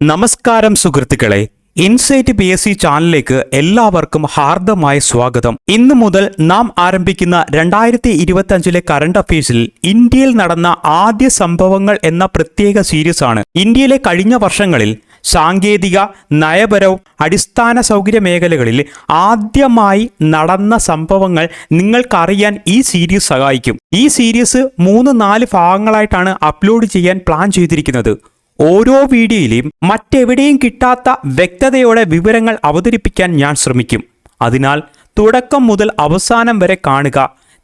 നമസ്കാരം സുഹൃത്തുക്കളെ insight P S C ചാനലിലേക്ക് എല്ലാവർക്കും ഹാർദമായ സ്വാഗതം. ഇന്നു മുതൽ നാം ആരംഭിക്കുന്ന രണ്ടായിരത്തി ഇരുപത്തി അഞ്ചിലെ കറണ്ട് അഫയേഴ്സിൽ ഇന്ത്യയിൽ നടന്ന ആദ്യ സംഭവങ്ങൾ എന്ന പ്രത്യേക സീരീസ് ആണ്. ഇന്ത്യയിലെ കഴിഞ്ഞ വർഷങ്ങളിൽ സാങ്കേതിക നയപരവും അടിസ്ഥാന സൗകര്യ മേഖലകളിൽ ആദ്യമായി നടന്ന സംഭവങ്ങൾ നിങ്ങൾക്കറിയാൻ ഈ സീരീസ് സഹായിക്കും. ഈ സീരീസ് മൂന്ന് നാല് ഭാഗങ്ങളായിട്ടാണ് അപ്ലോഡ് ചെയ്യാൻ പ്ലാൻ ചെയ്തിരിക്കുന്നത്. ഓരോ വീഡിയോയിലെയും മറ്റെവിടെയും കിട്ടാത്ത വ്യക്തതയോടെ വിവരങ്ങൾ അവതരിപ്പിക്കാൻ ഞാൻ ശ്രമിക്കും. അതിനാൽ തുടക്കം മുതൽ അവസാനം വരെ കാണുക.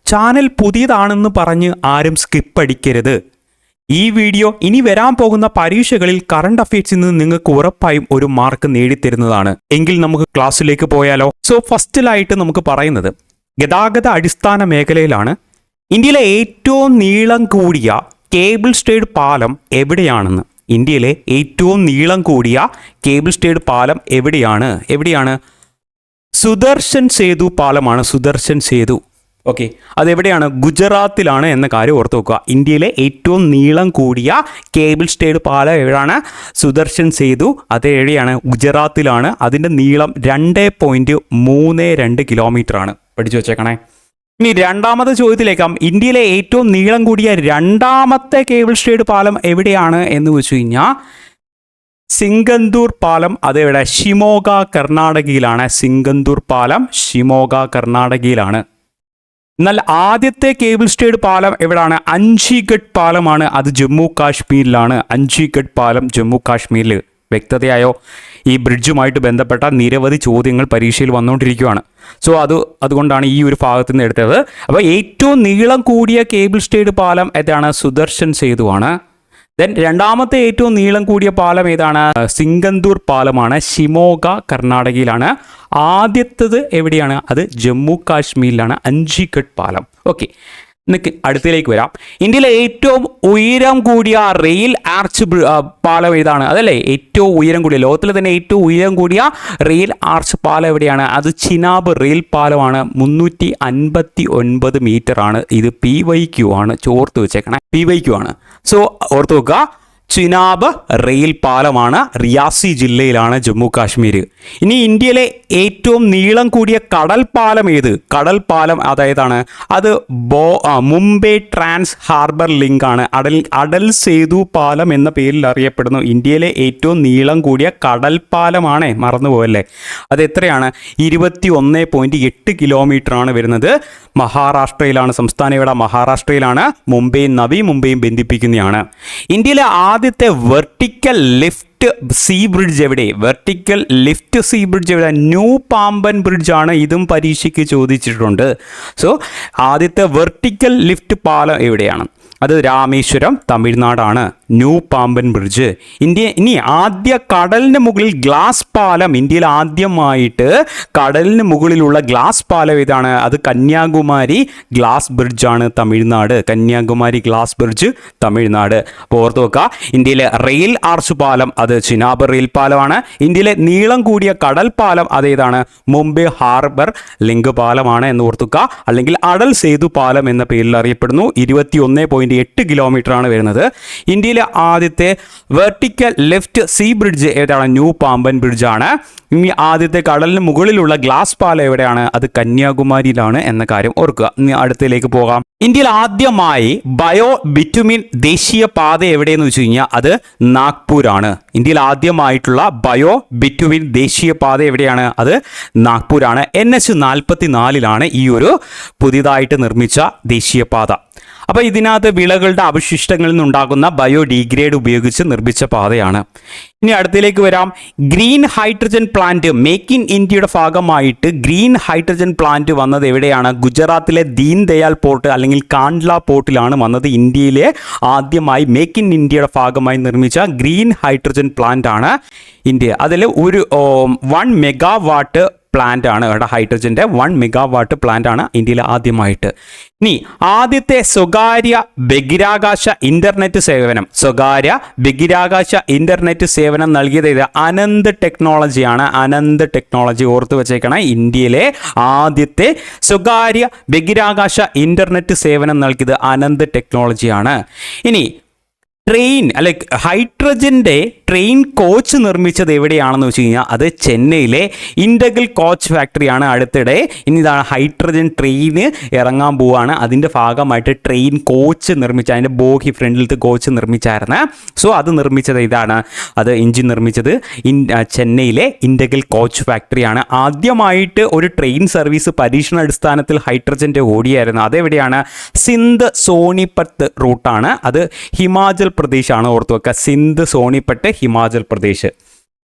ചാനൽ പുതിയതാണെന്ന് പറഞ്ഞ് ആരും സ്കിപ്പ് അടിക്കരുത്. ഈ വീഡിയോ ഇനി വരാൻ പോകുന്ന പരീക്ഷകളിൽ കറണ്ട് അഫയേഴ്സിൽ നിന്ന് നിങ്ങൾക്ക് ഉറപ്പായും ഒരു മാർക്ക് നേടിത്തരുന്നതാണ്. എങ്കിൽ നമുക്ക് ക്ലാസ്സിലേക്ക് പോയാലോ? സോ ഫസ്റ്റിലായിട്ട് നമുക്ക് പറയുന്നത് ഗതാഗത അടിസ്ഥാന മേഖലയിലാണ്. ഇന്ത്യയിലെ ഏറ്റവും നീളം കൂടിയ കേബിൾ സ്റ്റേഡ് പാലം എവിടെയാണെന്ന്. ഇന്ത്യയിലെ ഏറ്റവും നീളം കൂടിയ കേബിൾ സ്റ്റേഡ് പാലം എവിടെയാണ്? എവിടെയാണ്? സുദർശൻ സേതു പാലമാണ് സുദർശൻ സേതു. ഓക്കെ. അതെവിടെയാണ്? ഗുജറാത്തിലാണ് എന്ന കാര്യം ഓർത്ത് വെക്കുക. ഇന്ത്യയിലെ ഏറ്റവും നീളം കൂടിയ കേബിൾ സ്റ്റേഡ് പാലം എവിടെയാണ്? സുദർശൻ സേതു. അത് എവിടെയാണ്? ഗുജറാത്തിലാണ്. അതിന്റെ നീളം രണ്ട് പോയിന്റ് മൂന്ന് രണ്ട് കിലോമീറ്ററാണ്. പഠിച്ചു വെച്ചേക്കണേ. ഇനി രണ്ടാമത്തെ ചോദ്യത്തിലേക്കാം. ഇന്ത്യയിലെ ഏറ്റവും നീളം കൂടിയ രണ്ടാമത്തെ കേബിൾ സ്റ്റേഡ് പാലം എവിടെയാണ് എന്ന് വെച്ച് കഴിഞ്ഞാൽ സിംഗന്തൂർ പാലം അതെവിടെ? ഷിമോഗ കർണാടകയിലാണ്. സിംഗന്തൂർ പാലം ഷിമോഗ കർണാടകയിലാണ്. എന്നാൽ ആദ്യത്തെ കേബിൾ സ്റ്റേഡ് പാലം എവിടാണ്? അഞ്ചിഗഡ് പാലമാണ്. അത് ജമ്മു കാശ്മീരിലാണ്. അഞ്ചിഗഡ് പാലം ജമ്മു കാശ്മീരിൽ വ്യക്തതയായോ? ഈ ബ്രിഡ്ജുമായിട്ട് ബന്ധപ്പെട്ട നിരവധി ചോദ്യങ്ങൾ പരീക്ഷയിൽ വന്നുകൊണ്ടിരിക്കുകയാണ്. സോ അത് അതുകൊണ്ടാണ് ഈ ഒരു ഭാഗത്ത് നിന്ന് എടുത്തത്. അപ്പോൾ ഏറ്റവും നീളം കൂടിയ കേബിൾ സ്റ്റേഡ് പാലം ഏതാണ്? സുദർശൻ സേതുവാണ്. ദെൻ രണ്ടാമത്തെ ഏറ്റവും നീളം കൂടിയ പാലം ഏതാണ്? സിംഗന്തൂർ പാലമാണ്. ഷിമോഗ കർണാടകയിലാണ്. ആദ്യത്തത് എവിടെയാണ്? അത് ജമ്മു കാശ്മീരിലാണ്. അഞ്ചിഘട്ട് പാലം. ഓക്കെ. നിക്ക് അടുത്തിലേക്ക് വരാം. ഇന്ത്യയിലെ ഏറ്റവും ഉയരം കൂടിയ റെയിൽ ആർച്ച് പാലം ഏതാണ്? അതല്ലേ? ഏറ്റവും ഉയരം കൂടിയ ലോകത്തിലെ തന്നെ ഏറ്റവും ഉയരം കൂടിയ റെയിൽ ആർച്ച് പാലം എവിടെയാണ്? അത് ചിനാബ് റെയിൽ പാലമാണ്. മുന്നൂറ്റി അൻപത്തി ഒൻപത് മീറ്റർ ആണ്. ഇത് പി വൈ ക്യു ആണ്. ചോർത്ത് വെച്ചേക്കണേ. പി വൈ ക്യു ആണ്. സോ ഓർത്ത് വെക്കുക. ചിനാബ് റെയിൽ പാലമാണ് റിയാസി ജില്ലയിലാണ് ജമ്മു കാശ്മീർ ഇനി ഇന്ത്യയിലെ ഏറ്റവും നീളം കൂടിയ കടൽ പാലം ഏത്? കടൽ പാലം അതായതാണ് അത് ബോ മുംബൈ ട്രാൻസ് ഹാർബർ ലിങ്ക് ആണ്. അടൽ അടൽ സേതു പാലം എന്ന പേരിൽ അറിയപ്പെടുന്നു. ഇന്ത്യയിലെ ഏറ്റവും നീളം കൂടിയ കടൽ പാലമാണ് മറന്നുപോയല്ലേ അത് എത്രയാണ്? ഇരുപത്തി ഒന്ന് പോയിന്റ് എട്ട് കിലോമീറ്റർ ആണ് വരുന്നത്. മഹാരാഷ്ട്രയിലാണ് സംസ്ഥാനം ഇവിടെ മഹാരാഷ്ട്രയിലാണ്. മുംബൈയും നവി മുംബൈയും ബന്ധിപ്പിക്കുന്നതാണ് ഇന്ത്യയിലെ ആദ്യത്തെ വെർട്ടിക്കൽ ലിഫ്റ്റ് സീ ബ്രിഡ്ജ് എവിടെ? വെർട്ടിക്കൽ ലിഫ്റ്റ് സീ ബ്രിഡ്ജ് എവിടെ? ന്യൂ പാമ്പൻ ബ്രിഡ്ജ് ആണ് ഇതും പരീക്ഷയ്ക്ക് ചോദിച്ചിട്ടുണ്ട്. സോ ആദ്യത്തെ വെർട്ടിക്കൽ ലിഫ്റ്റ് പാലം എവിടെയാണ്? അത് Rameswaram തമിഴ്നാടാണ്. New Pamban bridge. India ഇനി ആദ്യ കടലിന് മുകളിൽ ഗ്ലാസ് പാലം. ഇന്ത്യയിൽ ആദ്യമായിട്ട് കടലിന് മുകളിലുള്ള ഗ്ലാസ് പാലം ഏതാണ്? അത് കന്യാകുമാരി ഗ്ലാസ് ബ്രിഡ്ജാണ് Tamil Nadu. Kanyakumari glass bridge Tamil Nadu. ഓർത്ത് വെക്കുക ഇന്ത്യയിലെ റെയിൽ ആർച്ച് പാലം അത് ചിനാബ് റെയിൽ പാലമാണ്. ഇന്ത്യയിലെ നീളം കൂടിയ കടൽ പാലം അതേതാണ് മുംബൈ ഹാർബർ ലിങ്ക് പാലമാണ് എന്ന് ഓർത്തുക അല്ലെങ്കിൽ അടൽ സേതു പാലം എന്ന പേരിൽ അറിയപ്പെടുന്നു. ഇരുപത്തി ഒന്ന് പോയിന്റ് എട്ട് കിലോമീറ്റർ ആണ് വരുന്നത്. ഇന്ത്യയിലെ ആദ്യത്തെ വെർട്ടിക്കൽ ലെഫ്റ്റ് സീ ബ്രിഡ്ജ് ഏതാണ്? ന്യൂ പാമ്പൻ ബ്രിഡ്ജ് ആണ് ഇനി ആദ്യത്തെ കടലിന് മുകളിലുള്ള ഗ്ലാസ് പാല എവിടെയാണ്? അത് കന്യാകുമാരിയിലാണ് എന്ന കാര്യം ഓർക്കുക. ഇനി അടുത്തതിലേക്ക് പോകാം. ഇന്ത്യയിൽ ആദ്യമായി ബയോ ബിറ്റുമിൻ ദേശീയ പാത എവിടെയെന്ന് വെച്ച് കഴിഞ്ഞാൽ അത് നാഗ്പൂരാണ്. ഇന്ത്യയിൽ ആദ്യമായിട്ടുള്ള ബയോ ബിറ്റുമിൻ ദേശീയ പാത എവിടെയാണ്? അത് നാഗ്പൂരാണ്. എൻ എച്ച് നാൽപ്പത്തി നാലിലാണ് ഈ ഒരു പുതിയതായിട്ട് നിർമ്മിച്ച ദേശീയപാത അപ്പോൾ ഇതിനകത്ത് വിളകളുടെ അവശിഷ്ടങ്ങളിൽ നിന്നുണ്ടാകുന്ന ബയോഡീഗ്രേഡ് ഉപയോഗിച്ച് നിർമ്മിച്ച പാതയാണ്. ഇനി അടുത്തിലേക്ക് വരാം. Green hydrogen plant make in ഇന്ത്യയുടെ ഭാഗമായിട്ട് ഗ്രീൻ ഹൈഡ്രജൻ പ്ലാന്റ് വന്നത് എവിടെയാണ്? ഗുജറാത്തിലെ ദീൻ ദയാൽ പോർട്ട് അല്ലെങ്കിൽ കാണ്ട്ല പോർട്ടിലാണ് വന്നത്. ഇന്ത്യയിലെ ആദ്യമായി മേക്ക് ഇൻ ഇന്ത്യയുടെ ഭാഗമായി നിർമ്മിച്ച ഗ്രീൻ ഹൈഡ്രജൻ പ്ലാന്റ് ആണ് ഇന്ത്യ. അതിൽ ഒരു വൺ മെഗാവാട്ട് പ്ലാന്റ് ആണ്. ഇവിടെ ഹൈഡ്രജന്റെ വൺ മെഗാവാട്ട് പ്ലാന്റ് ആണ് ഇന്ത്യയിൽ ആദ്യമായിട്ട്. ഇനി ആദ്യത്തെ സ്വകാര്യ ബഹിരാകാശ ഇന്റർനെറ്റ് സേവനം. സ്വകാര്യ ബഹിരാകാശ ഇന്റർനെറ്റ് സേവനം നൽകിയത് ഇത് അനന്ത് ടെക്നോളജിയാണ് അനന്ത് ടെക്നോളജി ഓർത്തു വെച്ചേക്കണം. ഇന്ത്യയിലെ ആദ്യത്തെ സ്വകാര്യ ബഹിരാകാശ ഇന്റർനെറ്റ് സേവനം നൽകിയത് അനന്ത് ടെക്നോളജിയാണ് ഇനി ട്രെയിൻ അല്ലെ ഹൈഡ്രജന്റെ ട്രെയിൻ കോച്ച് നിർമ്മിച്ചത് എവിടെയാണെന്ന് വെച്ച് കഴിഞ്ഞാൽ അത് ചെന്നൈയിലെ ഇൻഡഗൽ കോച്ച് ഫാക്ടറിയാണ് അടുത്തിടെ ഇനി ഇതാണ് ഹൈഡ്രജൻ ട്രെയിന് ഇറങ്ങാൻ പോവുകയാണ് അതിന്റെ ഭാഗമായിട്ട് ട്രെയിൻ കോച്ച് നിർമ്മിച്ച അതിന്റെ ബോഗി ഫ്രണ്ടിലത്തെ കോച്ച് നിർമ്മിച്ചായിരുന്നു. സോ അത് നിർമ്മിച്ചത് ഇതാണ്. അത് എഞ്ചിൻ നിർമ്മിച്ചത് ഇൻ ചെന്നൈയിലെ ഇൻഡഗൽ കോച്ച് ഫാക്ടറിയാണ് ആദ്യമായിട്ട് ഒരു ട്രെയിൻ സർവീസ് പരീക്ഷണ അടിസ്ഥാനത്തിൽ ഹൈഡ്രജന്റെ ഓടിയായിരുന്നു. അതെവിടെയാണ്? സിന്ധ് സോണിപ്പത്ത് റൂട്ടാണ് അത് ഹിമാചൽ പ്രദേശാണ്. ഓർത്തു വെക്കുക സിന്ധ് സോണിപ്പട്ട് ഹിമാചൽ പ്രദേശ്.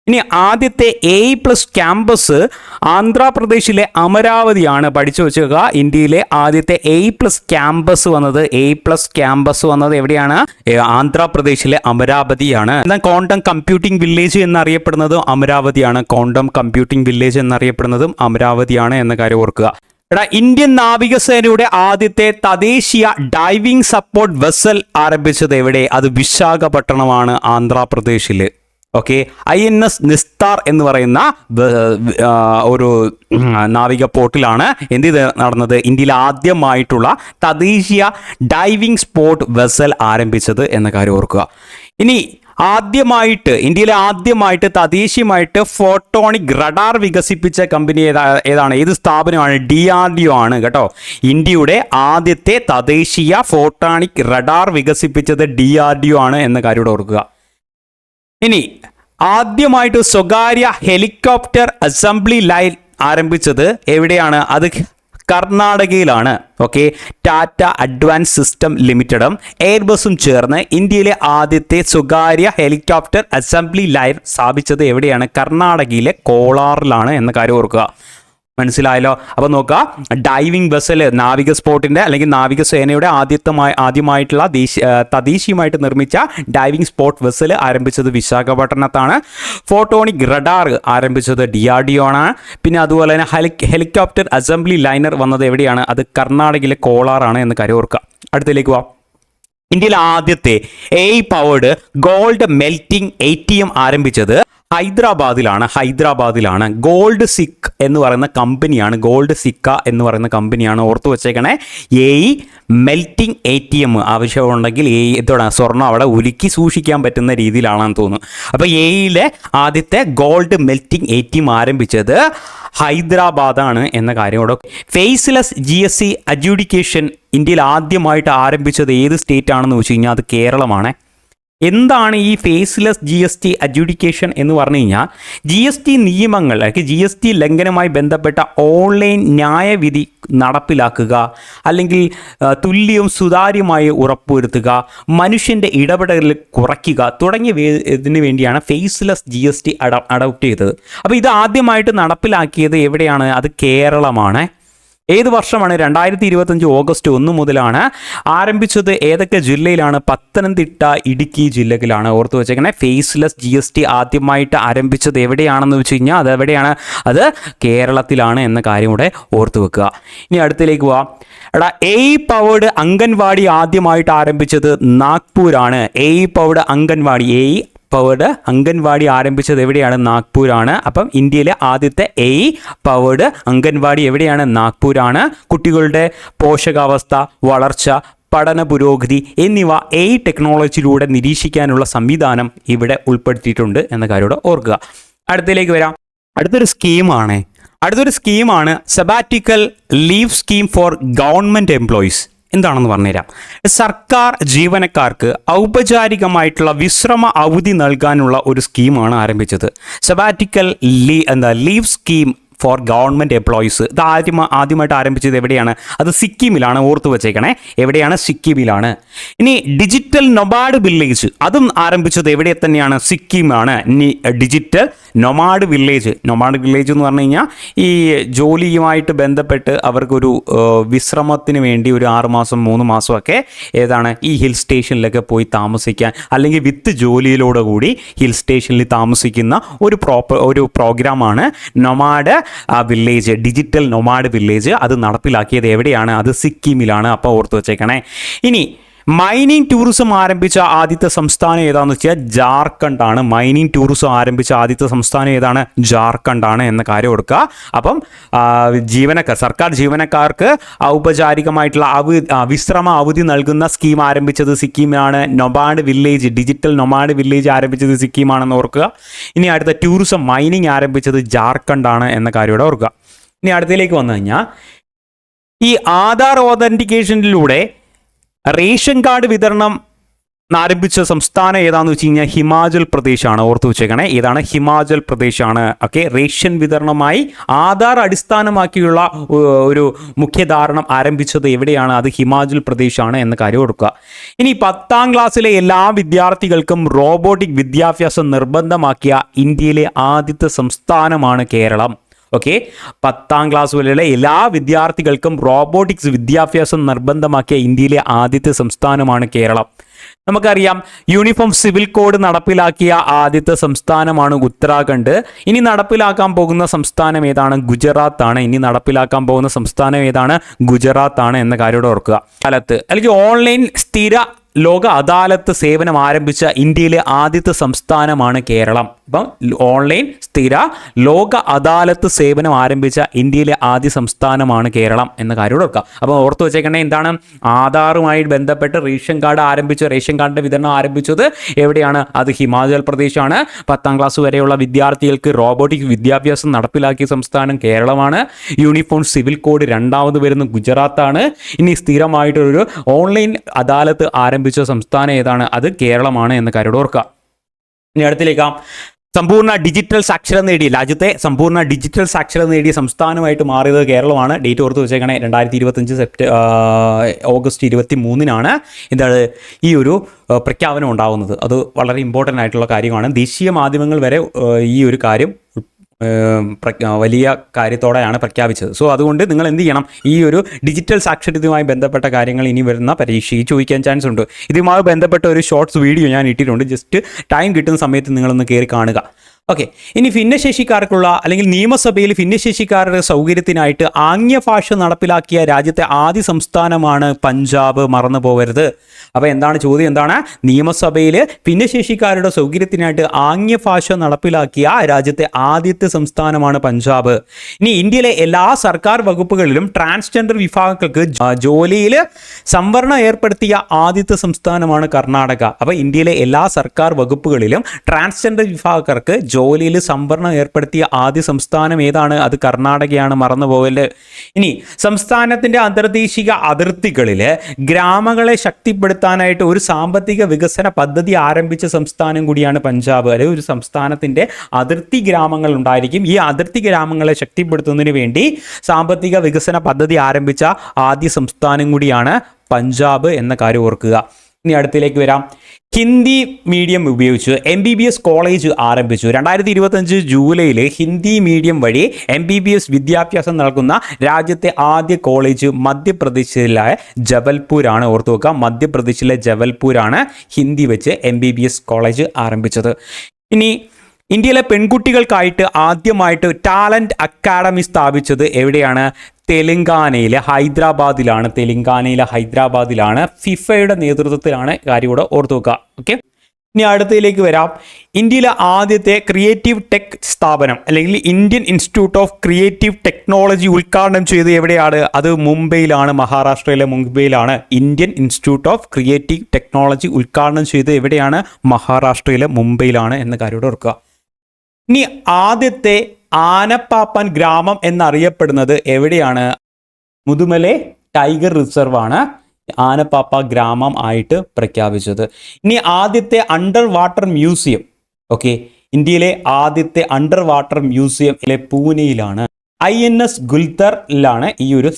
ഇനി ആദ്യത്തെ എ പ്ലസ് ക്യാമ്പസ് ആന്ധ്രാപ്രദേശിലെ അമരാവതിയാണ് പഠിച്ചു വെച്ചുക ഇന്ത്യയിലെ ആദ്യത്തെ എ പ്ലസ് ക്യാമ്പസ് വന്നത് എ പ്ലസ് ക്യാമ്പസ് വന്നത് എവിടെയാണ്? ആന്ധ്രാപ്രദേശിലെ അമരാവതിയാണ്. എന്നാൽ കോണ്ടം കമ്പ്യൂട്ടിംഗ് വില്ലേജ് എന്നറിയപ്പെടുന്നതും അമരാവതിയാണ്. കോണ്ടം കമ്പ്യൂട്ടിംഗ് വില്ലേജ് എന്നറിയപ്പെടുന്നതും അമരാവതിയാണ് എന്ന കാര്യം ഓർക്കുക. എടാ ഇന്ത്യൻ നാവികസേനയുടെ ആദ്യത്തെ തദ്ദേശീയ ഡൈവിംഗ് സപ്പോർട്ട് വെസൽ ആരംഭിച്ചത് എവിടെ? അത് വിശാഖപട്ടണമാണ് ആന്ധ്രാപ്രദേശിൽ okay I N S Nistar എന്ന് പറയുന്ന ഒരു നാവിക പോർട്ടിലാണ് എന്ത് നടന്നത്? ഇന്ത്യയിൽ ആദ്യമായിട്ടുള്ള തദ്ദേശീയ ഡൈവിംഗ് സ്പോട്ട് വെസൽ ആരംഭിച്ചത് എന്ന കാര്യം ഓർക്കുക. ഇനി ആദ്യമായിട്ട് ഇന്ത്യയിലെ ആദ്യമായിട്ട് തദ്ദേശീയമായിട്ട് ഫോട്ടോണിക് റഡാർ വികസിപ്പിച്ച കമ്പനി ഏതാ ഏതാണ്? ഏത് സ്ഥാപനമാണ്? ഡി ആർ ഡി ഒ ആണ് കേട്ടോ. ഇന്ത്യയുടെ ആദ്യത്തെ തദ്ദേശീയ ഫോട്ടോണിക് റഡാർ വികസിപ്പിച്ചത് ഡി ആർ ഡി ഒ ആണ് എന്ന കാര്യം ഓർക്കുക. ഇനി ആദ്യമായിട്ട് സ്വകാര്യ ഹെലികോപ്റ്റർ അസംബ്ലി ലൈൻ ആരംഭിച്ചത് എവിടെയാണ്? അത് കർണാടകയിലാണ്. ഓക്കെ ടാറ്റ അഡ്വാൻസ് സിസ്റ്റം ലിമിറ്റഡും എയർബസും ചേർന്ന് ഇന്ത്യയിലെ ആദ്യത്തെ സ്വകാര്യ ഹെലികോപ്റ്റർ അസംബ്ലി ലൈൻ സ്ഥാപിച്ചത് എവിടെയാണ്? കർണാടകയിലെ കോളാറിലാണ് എന്ന കാര്യം ഓർക്കുക. മനസ്സിലായല്ലോ? അപ്പോൾ നോക്കുക ഡൈവിംഗ് വെസൽ നാവിക സ്പോട്ടിന്റെ അല്ലെങ്കിൽ നാവികസേനയുടെ ആദ്യത്തമായി ആദ്യമായിട്ടുള്ള തദ്ദേശീയമായിട്ട് നിർമ്മിച്ച ഡൈവിംഗ് സ്പോട്ട് വെസൽ ആരംഭിച്ചത് വിശാഖപട്ടണത്താണ്. ഫോട്ടോണിക് റഡാർ ആരംഭിച്ചത് ഡി ആർ ഡി ആണ്. പിന്നെ അതുപോലെ തന്നെ ഹെലി ഹെലികോപ്റ്റർ അസംബ്ലി ലൈനർ വന്നത് എവിടെയാണ്? അത് കർണാടകയിലെ കോളാറാണ് എന്ന് കരോർക്കുക അടുത്തേക്ക് പോവാം. ഇന്ത്യയിലെ ആദ്യത്തെ AI powered gold melting M ആരംഭിച്ചത് ഹൈദരാബാദിലാണ് ഹൈദരാബാദിലാണ് ഗോൾഡ് സിക്ക് എന്ന് പറയുന്ന കമ്പനിയാണ് ഗോൾഡ് സിക്ക എന്ന് പറയുന്ന കമ്പനിയാണ് ഓർത്തു വെച്ചേക്കണേ. A melting A T M ആവശ്യമുണ്ടെങ്കിൽ എ എത്തോടെ സ്വർണം അവിടെ ഉരുക്കി സൂക്ഷിക്കാൻ പറ്റുന്ന രീതിയിലാണെന്ന് തോന്നുന്നു. അപ്പോൾ എയിലെ ആദ്യത്തെ gold melting A T M ആരംഭിച്ചത് ഹൈദരാബാദാണ് എന്ന കാര്യം faceless G S T adjudication ഇന്ത്യയിൽ ആദ്യമായിട്ട് ആരംഭിച്ചത് ഏത് സ്റ്റേറ്റ് ആണെന്ന് വെച്ച് കഴിഞ്ഞാൽ അത് കേരളമാണ്. എന്താണ് ഈ faceless G S T adjudication എന്ന് പറഞ്ഞു കഴിഞ്ഞാൽ ജി എസ് ടി നിയമങ്ങൾ അല്ലെങ്കിൽ ജി എസ് ടി ലംഘനവുമായി ബന്ധപ്പെട്ട ഓൺലൈൻ ന്യായവിധി നടപ്പിലാക്കുക അല്ലെങ്കിൽ തുല്യവും സുതാര്യമായി ഉറപ്പുവരുത്തുക മനുഷ്യന്റെ ഇടപെടൽ കുറയ്ക്കുക തുടങ്ങിയ ഇതിന് വേണ്ടിയാണ് ഫേസ്ലെസ് ജി എസ് ടി അഡ അഡോപ്റ്റ് ചെയ്തത്. അപ്പോൾ ഇത് ആദ്യമായിട്ട് നടപ്പിലാക്കിയത് എവിടെയാണ്? അത് കേരളമാണ്. ഏത് വർഷമാണ് രണ്ടായിരത്തി ഇരുപത്തഞ്ച് ഓഗസ്റ്റ് ഒന്ന് മുതലാണ് ആരംഭിച്ചത്? ഏതൊക്കെ ജില്ലയിലാണ്? പത്തനംതിട്ട ഇടുക്കി ജില്ലകളിലാണ് ഓർത്ത് വെച്ചേക്കണേ. ഫേസ്ലെസ് ജി എസ് ടി ആദ്യമായിട്ട് ആരംഭിച്ചത് എവിടെയാണെന്ന് വെച്ച് കഴിഞ്ഞാൽ അത് എവിടെയാണ്? അത് കേരളത്തിലാണ് എന്ന കാര്യം കൂടെ ഓർത്ത് വെക്കുക. ഇനി അടുത്തിലേക്ക് പോവാം. എടാ എ പവേഡ് അംഗൻവാടി ആദ്യമായിട്ട് ആരംഭിച്ചത് നാഗ്പൂരാണ്. AI powered anganwadi AI powered anganwadi ആരംഭിച്ചത് എവിടെയാണ്? നാഗ്പൂരാണ്. അപ്പം ഇന്ത്യയിലെ ആദ്യത്തെ എ പവേർഡ് അംഗൻവാടി എവിടെയാണ്? നാഗ്പൂരാണ്. കുട്ടികളുടെ പോഷകാവസ്ഥ വളർച്ച പഠന പുരോഗതി എന്നിവ എ ടെക്നോളജിയിലൂടെ നിരീക്ഷിക്കാനുള്ള സംവിധാനം ഇവിടെ ഉൾപ്പെടുത്തിയിട്ടുണ്ട് എന്ന കാര്യം ഓർക്കുക. അടുത്തതിലേക്ക് വരാം. അടുത്തൊരു സ്കീമാണ് അടുത്തൊരു സ്കീമാണ് sabbatical leave scheme for government employees എന്താണെന്ന് പറഞ്ഞുതരാം. സർക്കാർ ജീവനക്കാർക്ക് ഔപചാരികമായിട്ടുള്ള വിശ്രമ അവധി നൽകാനുള്ള ഒരു സ്കീമാണ് ആരംഭിച്ചത്. സബാറ്റിക്കൽ ലീ എന്താ leave scheme for government employees ഇത് ആദ്യം ആദ്യമായിട്ട് ആരംഭിച്ചത് എവിടെയാണ്? അത് സിക്കിമിലാണ്. ഓർത്തു വെച്ചേക്കണേ. എവിടെയാണ്? സിക്കിമിലാണ്. ഇനി ഡിജിറ്റൽ നൊബാഡ് വില്ലേജ് അതും ആരംഭിച്ചത് എവിടെ തന്നെയാണ്? സിക്കിമാണ്. Digital nomad village nomad village എന്ന് പറഞ്ഞു കഴിഞ്ഞാൽ ഈ ജോലിയുമായിട്ട് ബന്ധപ്പെട്ട് അവർക്കൊരു വിശ്രമത്തിന് വേണ്ടി ഒരു ആറ് മാസം മൂന്ന് മാസമൊക്കെ ഏതാണ് ഈ ഹിൽ സ്റ്റേഷനിലൊക്കെ പോയി താമസിക്കാൻ അല്ലെങ്കിൽ വിത്ത് ജോലിയിലൂടെ കൂടി ഹിൽ സ്റ്റേഷനിൽ താമസിക്കുന്ന ഒരു പ്രോപ്പർ ഒരു പ്രോഗ്രാമാണ്. Nomad village digital nomad village അത് നടപ്പിലാക്കിയത് എവിടെയാണ്? അത് സിക്കിമിലാണ്. അപ്പോൾ ഓർത്ത് വെച്ചേക്കണേ. ഇനി മൈനിങ് ടൂറിസം ആരംഭിച്ച ആദ്യത്തെ സംസ്ഥാനം ഏതാണെന്ന് വെച്ചാൽ ജാർഖണ്ഡ് ആണ്. മൈനിങ് ടൂറിസം ആരംഭിച്ച ആദ്യത്തെ സംസ്ഥാനം ഏതാണ്? ജാർഖണ്ഡ് ആണ് എന്ന കാര്യം ഓർക്കുക. അപ്പം ജീവനക്കാർ സർക്കാർ ജീവനക്കാർക്ക് ഔപചാരികമായിട്ടുള്ള അവ വിശ്രമ അവധി നൽകുന്ന സ്കീം ആരംഭിച്ചത് സിക്കിമാണ് nomad village digital nomad village ആരംഭിച്ചത് സിക്കിമാണെന്ന് ഓർക്കുക. ഇനി അടുത്ത ടൂറിസം മൈനിങ് ആരംഭിച്ചത് ജാർഖണ്ഡ് ആണ് എന്ന കാര്യം കൂടെ ഓർക്കുക. ഇനി അടുത്തതിലേക്ക് വന്നു കഴിഞ്ഞാൽ ഈ ആധാർ ഓതന്റിക്കേഷനിലൂടെ റേഷൻ കാർഡ് വിതരണം ആരംഭിച്ച സംസ്ഥാനം ഏതാണെന്ന് വെച്ച് കഴിഞ്ഞാൽ ഹിമാചൽ പ്രദേശാണ്. ഓർത്തു വെച്ചേക്കണേ. ഏതാണ്? ഹിമാചൽ പ്രദേശാണ്. ഓക്കെ. റേഷൻ വിതരണമായി ആധാർ അടിസ്ഥാനമാക്കിയുള്ള ഒരു മുഖ്യധാരണം ആരംഭിച്ചത് എവിടെയാണ്? അത് ഹിമാചൽ പ്രദേശാണ് എന്ന കാര്യം ഓർക്കുക. ഇനി പത്താം ക്ലാസ്സിലെ എല്ലാ വിദ്യാർത്ഥികൾക്കും റോബോട്ടിക് വിദ്യാഭ്യാസം നിർബന്ധമാക്കിയ ഇന്ത്യയിലെ ആദ്യത്തെ സംസ്ഥാനമാണ് കേരളം. ഓക്കെ പത്താം ക്ലാസ് വരെയുള്ള എല്ലാ വിദ്യാർത്ഥികൾക്കും റോബോട്ടിക്സ് വിദ്യാഭ്യാസം നിർബന്ധമാക്കിയ ഇന്ത്യയിലെ ആദ്യത്തെ സംസ്ഥാനമാണ് കേരളം. നമുക്കറിയാം യൂണിഫോം സിവിൽ കോഡ് നടപ്പിലാക്കിയ ആദ്യത്തെ സംസ്ഥാനമാണ് ഉത്തരാഖണ്ഡ്. ഇനി നടപ്പിലാക്കാൻ പോകുന്ന സംസ്ഥാനം ഏതാണ്? ഗുജറാത്ത് ആണ്. ഇനി നടപ്പിലാക്കാൻ പോകുന്ന സംസ്ഥാനം ഏതാണ്? ഗുജറാത്ത് ആണ് എന്ന കാര്യം ഓർക്കുക. കാലത്ത് അല്ലെങ്കിൽ ഓൺലൈൻ സ്ഥിര ലോക അദാലത്ത് സേവനം ആരംഭിച്ച ഇന്ത്യയിലെ ആദ്യത്തെ സംസ്ഥാനമാണ് കേരളം. ഇപ്പം ഓൺലൈൻ സ്ഥിര ലോക അദാലത്ത് സേവനം ആരംഭിച്ച ഇന്ത്യയിലെ ആദ്യ സംസ്ഥാനമാണ് കേരളം എന്ന കാര്യം ഓർക്കാം അപ്പോൾ ഓർത്ത് വെച്ചേക്കണേ എന്താണ്? ആധാറുമായി ബന്ധപ്പെട്ട് റേഷൻ കാർഡ് ആരംഭിച്ച റേഷൻ കാർഡിന്റെ വിതരണം ആരംഭിച്ചത് എവിടെയാണ്? അത് ഹിമാചൽ പ്രദേശാണ്. പത്താം ക്ലാസ് വരെയുള്ള വിദ്യാർത്ഥികൾക്ക് റോബോട്ടിക് വിദ്യാഭ്യാസം നടപ്പിലാക്കിയ സംസ്ഥാനം കേരളമാണ്. യൂണിഫോം സിവിൽ കോഡ് രണ്ടാമത് വരുന്ന ഗുജറാത്താണ്. ഇനി സ്ഥിരമായിട്ടൊരു ഓൺലൈൻ അദാലത്ത് ആരംഭിച്ച സംസ്ഥാനം ഏതാണ്? അത് കേരളമാണ് എന്ന കാര്യം ഓർക്കുക. ഇനി അടുത്തിലേക്കാം സമ്പൂർണ ഡിജിറ്റൽ സാക്ഷരത നേടി രാജ്യത്തെ സമ്പൂർണ ഡിജിറ്റൽ സാക്ഷരത നേടിയ സംസ്ഥാനമായിട്ട് മാറിയത് കേരളമാണ്. ഡേറ്റ് ഓർത്ത് വെച്ചേക്കണേ രണ്ടായിരത്തി ഇരുപത്തഞ്ച് സെപ്റ്റ് ഓഗസ്റ്റ് ഇരുപത്തി മൂന്നിനാണ് എന്താണ് ഈ ഒരു പ്രഖ്യാപനം ഉണ്ടാകുന്നത് അത് വളരെ ഇമ്പോർട്ടന്റ് ആയിട്ടുള്ള കാര്യമാണ്. ദേശീയ മാധ്യമങ്ങൾ വരെ ഈ ഒരു കാര്യം വലിയ കാര്യത്തോടെയാണ് പ്രഖ്യാപിച്ചത്. സോ അതുകൊണ്ട് നിങ്ങൾ എന്ത് ചെയ്യണം? ഈ ഒരു ഡിജിറ്റൽ സാക്ഷരതയുമായി ബന്ധപ്പെട്ട കാര്യങ്ങൾ ഇനി വരുന്ന പരീക്ഷയിൽ ചോദിക്കാൻ ചാൻസ് ഉണ്ട്. ഇതുമായി ബന്ധപ്പെട്ട ഒരു ഷോർട്സ് വീഡിയോ ഞാൻ ഇട്ടിട്ടുണ്ട്. ജസ്റ്റ് ടൈം കിട്ടുന്ന സമയത്ത് നിങ്ങളൊന്ന് കയറി കാണുക. ഓക്കെ ഇനി ഭിന്നശേഷിക്കാർക്കുള്ള അല്ലെങ്കിൽ നിയമസഭയിൽ ഭിന്നശേഷിക്കാരുടെ സൗകര്യത്തിനായിട്ട് ആംഗ്യ ഭാഷ നടപ്പിലാക്കിയ രാജ്യത്തെ ആദ്യ സംസ്ഥാനമാണ് പഞ്ചാബ്. മറന്നു പോകരുത്. അപ്പോൾ എന്താണ് ചോദ്യം? എന്താണ്? നിയമസഭയിൽ ഭിന്നശേഷിക്കാരുടെ സൗകര്യത്തിനായിട്ട് ആംഗ്യ ഭാഷ നടപ്പിലാക്കിയ രാജ്യത്തെ ആദ്യത്തെ സംസ്ഥാനമാണ് പഞ്ചാബ്. ഇനി ഇന്ത്യയിലെ എല്ലാ സർക്കാർ വകുപ്പുകളിലും ട്രാൻസ്ജെൻഡർ വിഭാഗങ്ങൾക്ക് ജോലിയിൽ സംവരണം ഏർപ്പെടുത്തിയ ആദ്യത്തെ സംസ്ഥാനമാണ് കർണാടക. അപ്പോൾ ഇന്ത്യയിലെ എല്ലാ സർക്കാർ വകുപ്പുകളിലും ട്രാൻസ്ജെൻഡർ വിഭാഗക്കാർക്ക് ജോലിയിൽ സംവരണം ഏർപ്പെടുത്തിയ ആദ്യ സംസ്ഥാനം ഏതാണ്? അത് കർണാടകയാണ്. മറന്നുപോകൽ ഇനി സംസ്ഥാനത്തിന്റെ അന്തർദേശിക അതിർത്തികളിൽ ഗ്രാമങ്ങളെ ശക്തിപ്പെടുത്താനായിട്ട് ഒരു സാമ്പത്തിക വികസന പദ്ധതി ആരംഭിച്ച സംസ്ഥാനം കൂടിയാണ് പഞ്ചാബ്. അല്ലെങ്കിൽ ഒരു സംസ്ഥാനത്തിന്റെ അതിർത്തി ഗ്രാമങ്ങൾ ഉണ്ടായിരിക്കും. ഈ അതിർത്തി ഗ്രാമങ്ങളെ ശക്തിപ്പെടുത്തുന്നതിന് വേണ്ടി സാമ്പത്തിക വികസന പദ്ധതി ആരംഭിച്ച ആദ്യ സംസ്ഥാനം കൂടിയാണ് പഞ്ചാബ് എന്ന കാര്യം ഓർക്കുക. ഇനി അടുത്തിലേക്ക് വരാം. ഹിന്ദി മീഡിയം ഉപയോഗിച്ച്. M B B S college ആരംഭിച്ചു. രണ്ടായിരത്തി ഇരുപത്തഞ്ച് ജൂലൈയിൽ ഹിന്ദി മീഡിയം വഴി എം ബി ബി എസ് വിദ്യാഭ്യാസം നൽകുന്ന രാജ്യത്തെ ആദ്യ കോളേജ് മധ്യപ്രദേശിലെ ജബൽപൂരാണ്. ഓർത്തു വെക്കുക മധ്യപ്രദേശിലെ ജബൽപൂരാണ് ഹിന്ദി വെച്ച് M B B S college ആരംഭിച്ചത്. ഇനി ഇന്ത്യയിലെ പെൺകുട്ടികൾക്കായിട്ട് ആദ്യമായിട്ട് ടാലന്റ് അക്കാഡമി സ്ഥാപിച്ചത് എവിടെയാണ്? തെലങ്കാനയിലെ ഹൈദരാബാദിലാണ് തെലങ്കാനയിലെ ഹൈദരാബാദിലാണ് ഫിഫയുടെ നേതൃത്വത്തിലാണ് കാര്യം കൂടെ ഓർത്തു വെക്കുക. ഓക്കെ ഇനി അടുത്തതിലേക്ക് വരാം. ഇന്ത്യയിലെ ആദ്യത്തെ ക്രിയേറ്റീവ് ടെക് സ്ഥാപനം അല്ലെങ്കിൽ Indian institute of creative technology ഉദ്ഘാടനം ചെയ്ത് എവിടെയാണ്? അത് മുംബൈയിലാണ് മഹാരാഷ്ട്രയിലെ മുംബൈയിലാണ്. Indian institute of creative technology ഉദ്ഘാടനം ചെയ്ത് എവിടെയാണ്? മഹാരാഷ്ട്രയിലെ മുംബൈയിലാണ് എന്ന കാര്യം ഓർക്കുക. ഇനി ആദ്യത്തെ ആനപ്പാപ്പൻ ഗ്രാമം എന്നറിയപ്പെടുന്നത് എവിടെയാണ്? മുതുമലെ ടൈഗർ റിസർവ് ആണ് ആനപ്പാപ്പ ഗ്രാമം ആയിട്ട് പ്രഖ്യാപിച്ചത്. ഇനി ആദ്യത്തെ അണ്ടർ വാട്ടർ മ്യൂസിയം ഓക്കെ? ഇന്ത്യയിലെ ആദ്യത്തെ അണ്ടർ വാട്ടർ മ്യൂസിയം പൂനെയിലാണ്. ഐ എൻ എസ് ഗുൽത്തറിലാണ് ഈ ഒരു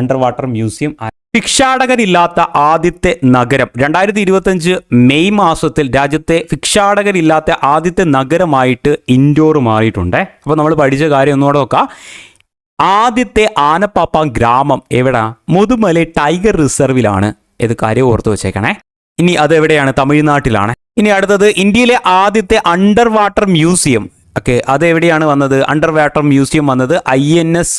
അണ്ടർ വാട്ടർ മ്യൂസിയം ഭിക്ഷാടകരില്ലാത്ത ആദ്യത്തെ നഗരം. രണ്ടായിരത്തി ഇരുപത്തഞ്ച് മെയ് മാസത്തിൽ രാജ്യത്തെ ഭിക്ഷാടകരില്ലാത്ത ആദ്യത്തെ നഗരമായിട്ട് ഇൻഡോർ മാറിയിട്ടുണ്ട്. അപ്പോൾ നമ്മൾ പഠിച്ച കാര്യം ഒന്നുകൂടെ നോക്കാം. ആദ്യത്തെ ആനപ്പാപ്പ ഗ്രാമം എവിടെ? മുതുമല ടൈഗർ റിസർവിലാണ്. ഇത് കാര്യം ഓർത്തു വെച്ചേക്കണേ. ഇനി അത് എവിടെയാണ് തമിഴ്നാട്ടിലാണ്. ഇനി അടുത്തത് ഇന്ത്യയിലെ ആദ്യത്തെ അണ്ടർ വാട്ടർ മ്യൂസിയം. ഓക്കെ അത് എവിടെയാണ് വന്നത്? അണ്ടർ വാട്ടർ മ്യൂസിയം വന്നത് ഐ എൻ എസ്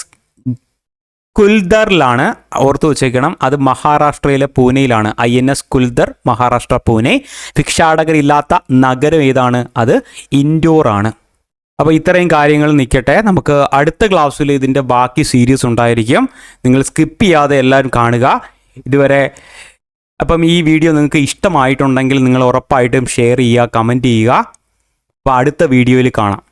കുൽദറിലാണ് ഓർത്തു വെച്ചേക്കണം. അത് മഹാരാഷ്ട്രയിലെ പൂനെയിലാണ്. I N S Guldar Maharashtra Pune. ഭിക്ഷാടകരില്ലാത്ത നഗരം ഏതാണ്? അത് ഇൻഡോർ ആണ്. അപ്പോൾ ഇത്രയും കാര്യങ്ങൾ നിൽക്കട്ടെ. നമുക്ക് അടുത്ത ക്ലാസ്സിൽ ഇതിന്റെ ബാക്കി സീരീസ് ഉണ്ടായിരിക്കും. നിങ്ങൾ സ്കിപ്പ് ചെയ്യാതെ എല്ലാവരും കാണുക. ഇതുവരെ അപ്പം ഈ വീഡിയോ നിങ്ങൾക്ക് ഇഷ്ടമായിട്ടുണ്ടെങ്കിൽ നിങ്ങൾ ഉറപ്പായിട്ടും ഷെയർ ചെയ്യുക കമന്റ് ചെയ്യുക. അപ്പോൾ അടുത്ത വീഡിയോയിൽ കാണാം.